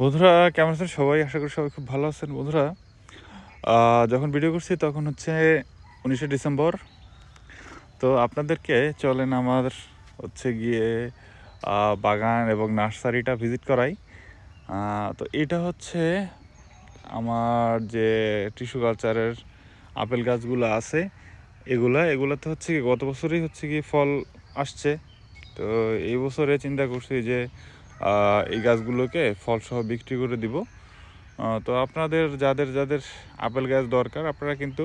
বন্ধুরা, কেমন আছেন সবাই? আশা করি সবাই খুব ভালো আছেন বন্ধুরা। যখন ভিডিও করছি, তখন হচ্ছে উনিশে ডিসেম্বর। তো আপনাদেরকে চলেন আমার হচ্ছে গিয়ে বাগান এবং নার্সারিটা ভিজিট করাই। তো এটা হচ্ছে আমার যে টিস্যু কালচারের আপেল গাছগুলো আছে, এগুলা। এগুলাতে হচ্ছে কি গত বছরই হচ্ছে কি ফল আসছে। তো এই বছরে চিন্তা করছি যে এই গাছগুলোকে ফলসহ বিক্রি করে দিব। তো আপনাদের যাদের যাদের আপেল গাছ দরকার, আপনারা কিন্তু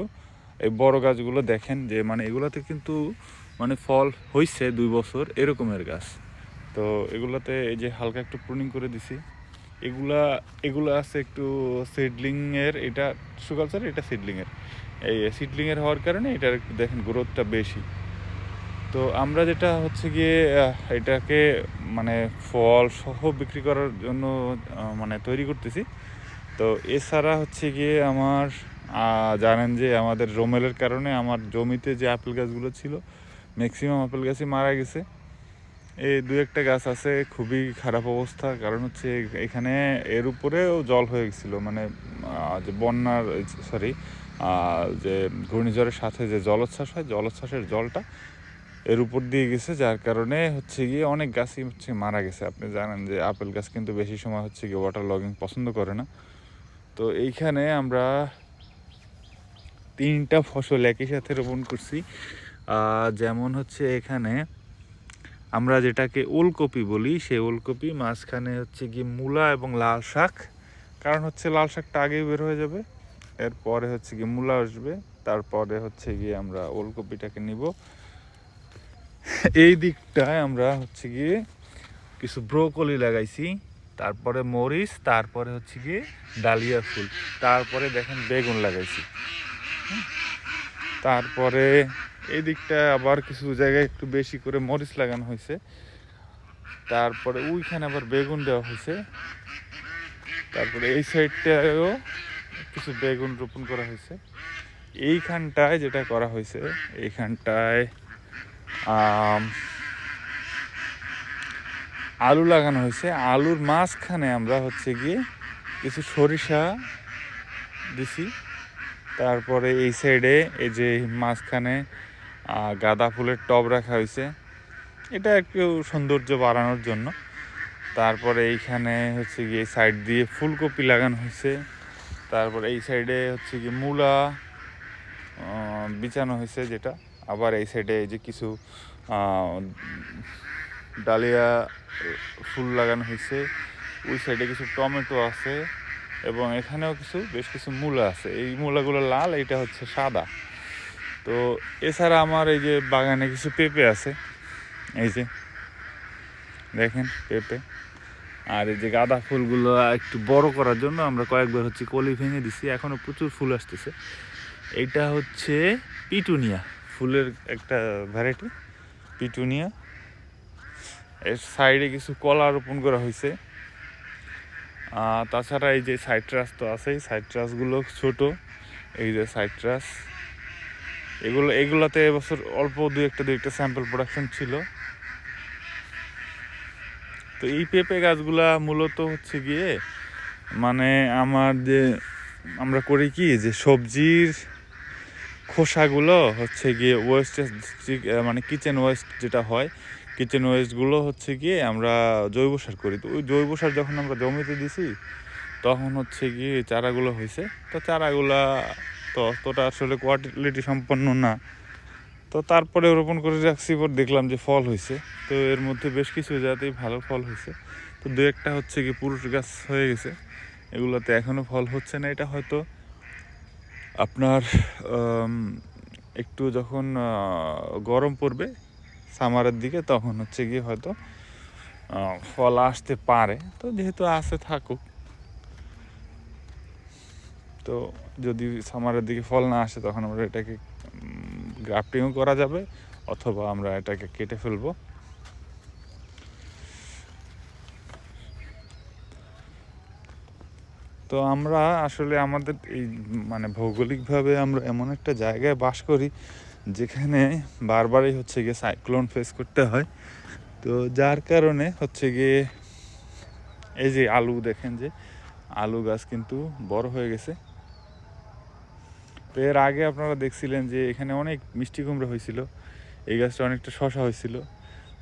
এই বড় গাছগুলো দেখেন যে মানে এগুলাতে কিন্তু মানে ফল হইছে দুই বছর এরকমের গাছ। তো এগুলাতে এই যে হালকা একটু প্রুনিং করে দিছি। এগুলা, এগুলো আছে একটু সিডলিংয়ের এটা সুকালচার এটা সিডলিংয়ের এই সিডলিংয়ের হওয়ার কারণে এটার একটু দেখেন গ্রোথটা বেশি। তো আমরা যেটা হচ্ছে গিয়ে এটাকে মানে ফল সহ বিক্রি করার জন্য মানে তৈরি করতেছি। তো এছাড়া হচ্ছে গিয়ে আমার জানেন যে আমাদের রোমেলের কারণে আমার জমিতে যে আপেল গাছগুলো ছিল ম্যাক্সিমাম আপেল গাছই মারা গেছে। এই দু একটা গাছ আছে, খুবই খারাপ অবস্থা। কারণ হচ্ছে এখানে এর উপরেও জল হয়ে গেছিল মানে যে বন্যার সরি যে ঘূর্ণিঝড়ের সাথে যে জলোচ্ছ্বাস হয়, জলোচ্ছ্বাসের জলটা এর উপর দিয়ে গেছে, যার কারণে হচ্ছে গিয়ে অনেক গাছই হচ্ছে মারা গেছে। আপনি জানেন যে আপেল গাছ কিন্তু বেশি সময় হচ্ছে গিয়ে ওয়াটার লগিং পছন্দ করে না। তো এইখানে আমরা তিনটা ফসল একই সাথে রোপণ করছি। যেমন হচ্ছে এখানে আমরা যেটাকে ওলকপি বলি, সেই ওলকপি মাঝখানে হচ্ছে গিয়ে মূলা এবং লাল শাক। কারণ হচ্ছে লাল শাকটা আগেই বের হয়ে যাবে, এরপরে হচ্ছে গিয়ে মূলা আসবে, তারপরে হচ্ছে গিয়ে আমরা ওলকপিটাকে নিব। এই দিকটায় আমরা হচ্ছে গিয়ে কিছু ব্রোকলি লাগাইছি, তারপরে মরিচ, তারপরে হচ্ছে গিয়ে ডালিয়া ফুল, তারপরে দেখেন বেগুন লাগাইছি। তারপরে এই দিকটায় আবার কিছু জায়গায় একটু বেশি করে মরিচ লাগানো হয়েছে। তারপরে ওইখানে আবার বেগুন দেওয়া হয়েছে। তারপরে এই সাইডটাও কিছু বেগুন রোপণ করা হয়েছে। এইখানটায় যেটা করা হয়েছে, এইখানটায় আলু লাগানো হয়েছে। আলুর মাঝখানে আমরা হচ্ছে গিয়ে কিছু সরিষা দিছি। তারপরে এই সাইডে এই যে মাঝখানে গাঁদা ফুলের টব রাখা হয়েছে। এটা একটু সৌন্দর্য বাড়ানোর জন্য। তারপরে এইখানে হচ্ছে গিয়ে সাইড দিয়ে ফুলকপি লাগানো হয়েছে। তারপরে এই সাইডে হচ্ছে গিয়ে মূলা বিছানো হয়েছে যেটা। আবার এই সাইডে এই যে কিছু ডালিয়া ফুল লাগানো হয়েছে, ওই সাইডে কিছু টমেটো আছে এবং এখানেও কিছু, বেশ কিছু মূলা আছে। এই মূলাগুলো লাল এটা হচ্ছে সাদা। তো এছাড়া আমার এই যে বাগানে কিছু পেঁপে আছে, এই যে দেখেন পেঁপে। আর এই যে গাঁদা ফুলগুলো একটু বড় করার জন্য আমরা কয়েকবার হচ্ছে কলি ভেঙে দিছি এখনও প্রচুর ফুল আসতেছে। এইটা হচ্ছে পিটুনিয়া। ফুলের একটা ভ্যারাইটি পিটুনিয়া এর সাইডে কিছু কলা রোপণ করা হয়েছে। তাছাড়া এই যে সাইট্রাস তো আছেই সাইট্রাসগুলো ছোট, এই যে সাইট্রাস এগুলো, এগুলাতে এবছর অল্প দু একটা দু একটা স্যাম্পল প্রোডাকশন ছিল। তো এই পেঁপে গাছগুলা মূলত হচ্ছে গিয়ে মানে আমার যে, আমরা করি কি, যে সবজির খোসাগুলো হচ্ছে গিয়ে ওয়েস্ট মানে কিচেন ওয়েস্ট যেটা হয় কিচেন ওয়েস্টগুলো হচ্ছে গিয়ে আমরা জৈব সার করি। তো ওই জৈব সার যখন আমরা জমিতে দিছি, তখন হচ্ছে গিয়ে চারাগুলো হয়েছে তো চারাগুলা তো অতটা আসলে কোয়ালিটি সম্পন্ন না। তো তারপরে রোপণ করে রাখছি পর দেখলাম যে ফল হয়েছে তো এর মধ্যে বেশ কিছু জাতেই ভালো ফল হয়েছে তো দু একটা হচ্ছে কি পুরুষ গাছ হয়ে গেছে। এগুলোতে এখনও ফল হচ্ছে না। এটা হয়তো আপনার একটু যখন গরম পড়বে সামারের দিকে, তখন হচ্ছে গিয়ে হয়তো ফল আসতে পারে। তো যেহেতু আসে থাকুক। তো যদি সামারের দিকে ফল না আসে, তখন আমরা এটাকে গ্রাফটিংও করা যাবে, অথবা আমরা এটাকে কেটে ফেলব। তো আমরা আসলে আমাদের এই মানে ভৌগোলিকভাবে আমরা এমন একটা জায়গায় বাস করি, যেখানে বারবারই হচ্ছে গিয়ে সাইক্লোন ফেস করতে হয়। তো যার কারণে হচ্ছে গিয়ে এই যে আলু দেখেন যে, আলু গাছ কিন্তু বড় হয়ে গেছে। তো এর আগে আপনারা দেখছিলেন যে এখানে অনেক মিষ্টি কুমড়া হয়েছিল, এই গাছটা অনেকটা শশা হয়েছিল।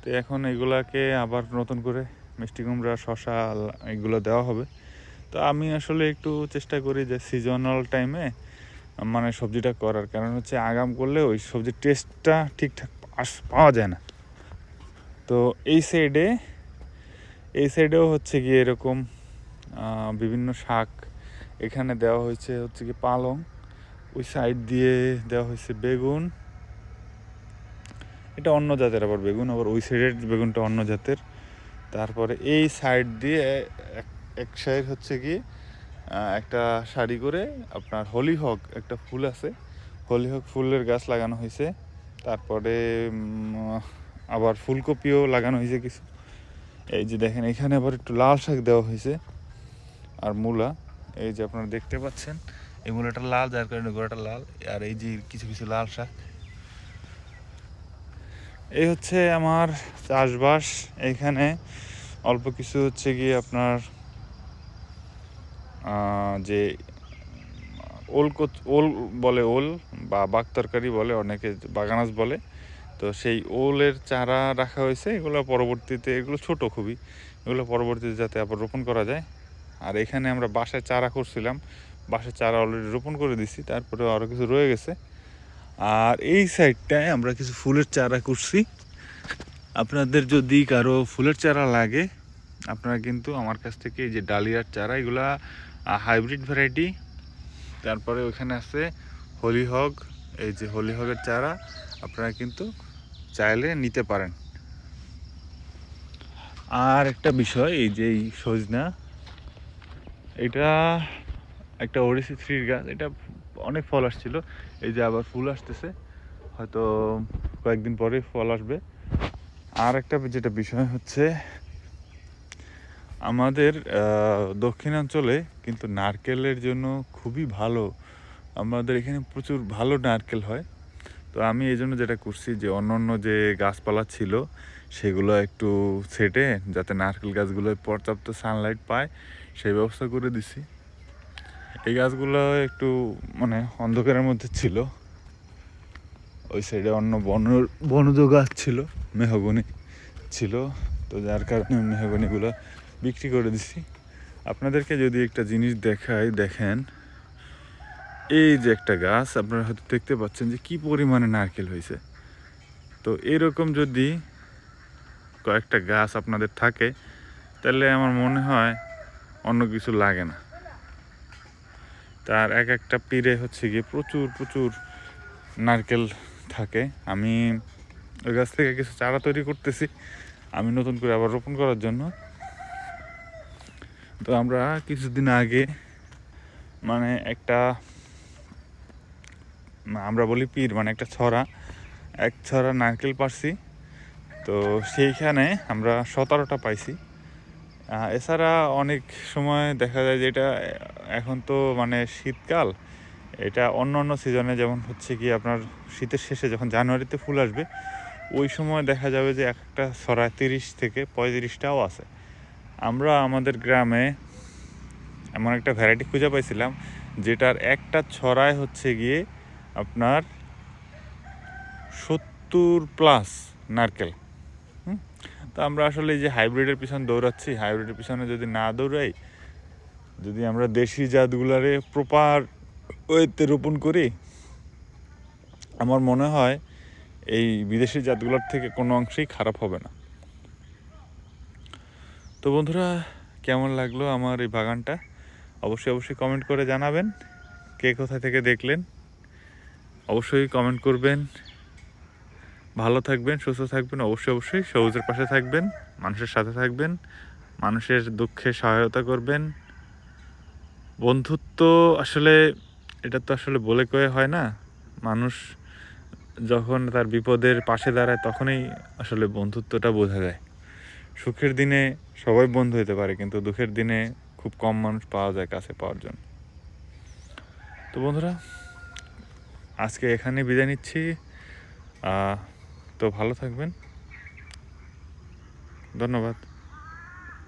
তো এখন এগুলাকে আবার নতুন করে মিষ্টি কুমড়া, শশা, এগুলো দেওয়া হবে। তো আমি আসলে একটু চেষ্টা করি যে সিজনাল টাইমে মানে সবজিটা করার। কারণ হচ্ছে আগাম করলে ওই সবজির টেস্টটা ঠিকঠাক পাওয়া যায় না। তো এই সাইডে এই সাইডেও হচ্ছে গিয়ে এরকম বিভিন্ন শাক এখানে দেওয়া হয়েছে হচ্ছে কি পালং। ওই সাইড দিয়ে দেওয়া হয়েছে বেগুন। এটা অন্য জাতের আবার বেগুন, আবার ওই সাইডের বেগুনটা অন্য জাতের। তারপরে এই সাইড দিয়ে এক- এক সাইড হচ্ছে কি একটা শাড়ি করে আপনার হলিহক একটা ফুল আছে। হলিহক ফুলের গাছ লাগানো হয়েছে তারপরে আবার ফুলকপিও লাগানো হয়েছে কিছু। এই যে দেখেন, এখানে আবার একটু লাল শাক দেওয়া হয়েছে আর মূলা। এই যে আপনারা দেখতে পাচ্ছেন, এই মূলাটা লাল, যার কারণে গোড়াটা লাল, আর এই যে কিছু কিছু লাল শাক। এই হচ্ছে আমার চাষবাস। এইখানে অল্প কিছু হচ্ছে গিয়ে আপনার যে ওল ওল বলে ওল বা বাগ তরকারি বলে, অনেকে বাগানাস বলে। তো সেই ওলের চারা রাখা হয়েছে, এগুলো পরবর্তীতে, এগুলো ছোট খুবই, এগুলো পরবর্তীতে যাতে আবার রোপণ করা যায়। আর এখানে আমরা বাসায় চারা করছিলাম, বাসায় চারা অলরেডি রোপণ করে দিছি তারপরে আরও কিছু রয়ে গেছে। আর এই সাইডটায় আমরা কিছু ফুলের চারা করছি। আপনাদের যদি কারও ফুলের চারা লাগে, আপনারা কিন্তু আমার কাছ থেকে এই যে ডালিয়ার চারা, এগুলা হাইব্রিড ভ্যারাইটি তারপরে ওখানে আছে হলিহগ এই যে হলিহগের চারা, আপনারা কিন্তু চাইলে নিতে পারেন। আর একটা বিষয়, এই যে এই সজনা, এটা একটা ওডিসি থ্রির গাছ, এটা অনেক ফল আসছিল, এই যে আবার ফুল আসতেছে, হয়তো কয়েকদিন পরে ফল আসবে। আর একটা যেটা বিষয় হচ্ছে আমাদের দক্ষিণাঞ্চলে কিন্তু নারকেলের জন্য খুবই ভালো, আমাদের এখানে প্রচুর ভালো নারকেল হয়। তো আমি এই জন্য যেটা করছি যে অন্য অন্য যে গাছপালা ছিল, সেগুলো একটু ছেটে যাতে নারকেল গাছগুলো পর্যাপ্ত সানলাইট পায়, সেই ব্যবস্থা করে দিছি। এই গাছগুলো একটু মানে অন্ধকারের মধ্যে ছিল। ওই সাইডে অন্য বন বনজ গাছ ছিল, মেহগনি ছিল। তো যার কারণে মেহগনিগুলো বিক্রি করে দিছি। আপনাদেরকে যদি একটা জিনিস দেখাই, দেখেন। এই যে একটা গাছ, আপনারা হয়তো দেখতে পাচ্ছেন যে কি পরিমাণে নারকেল হয়েছে। তো এরকম যদি কয়েকটা গাছ আপনাদের থাকে, তাহলে আমার মনে হয় অন্য কিছু লাগে না। তার এক একটা পীরে হচ্ছে গিয়ে প্রচুর প্রচুর নারকেল থাকে। আমি ওই গাছ থেকে কিছু চারা তৈরি করতেছি। আমি নতুন করে আবার রোপণ করার জন্য তো আমরা কিছুদিন আগে মানে একটা আমরা বলি পীর মানে একটা ছড়া, এক ছড়া নারকেল পারছি তো সেইখানে আমরা সতেরোটা পাইছি। এছাড়া অনেক সময় দেখা যায় যে এটা এখন তো মানে শীতকাল, এটা অন্য অন্য সিজনে যেমন হচ্ছে কি আপনার শীতের শেষে যখন জানুয়ারিতে ফুল আসবে, ওই সময় দেখা যাবে যে একটা ছড়া তিরিশ থেকে পঁয়ত্রিশটাও আছে। আমরা আমাদের গ্রামে এমন একটা ভ্যারাইটি খুঁজে পাইছিলাম, যেটার একটা ছড়ায় হচ্ছে গিয়ে আপনার সত্তর প্লাস নারকেল? তো আমরা আসলে যে হাইব্রিডের পিছনে দৌড়াচ্ছি হাইব্রিডের পিছনে যদি না দৌড়াই, যদি আমরা দেশি জাতগুলারে প্রপার ওয়েতে রোপণ করি, আমার মনে হয় এই বিদেশি জাতগুলোর থেকে কোনো অংশেই খারাপ হবে না তো বন্ধুরা, কেমন লাগল আমার এই বাগানটা? অবশ্যই অবশ্যই কমেন্ট করে জানাবেন, কে কোথা থেকে দেখলেন। অবশ্যই কমেন্ট করবেন। ভালো থাকবেন, সুস্থ থাকবেন, অবশ্যই অবশ্যই সবুজের পাশে থাকবেন, মানুষের সাথে থাকবেন, মানুষের দুঃখে সহায়তা করবেন। বন্ধুত্ব আসলে, এটা তো আসলে বলে কয়ে হয় না। মানুষ যখন তার বিপদের পাশে দাঁড়ায়, তখনই আসলে বন্ধুত্বটা বোঝা যায়। সুখের দিনে সবাই বন্ধু হতে পারে, কিন্তু দুঃখের দিনে খুব কম মানুষ পাওয়া যায় কাছে পাওয়ার জন্য। তো বন্ধুরা, আজকে এখানে বিদায় নিচ্ছি। তো ভালো থাকবেন। ধন্যবাদ।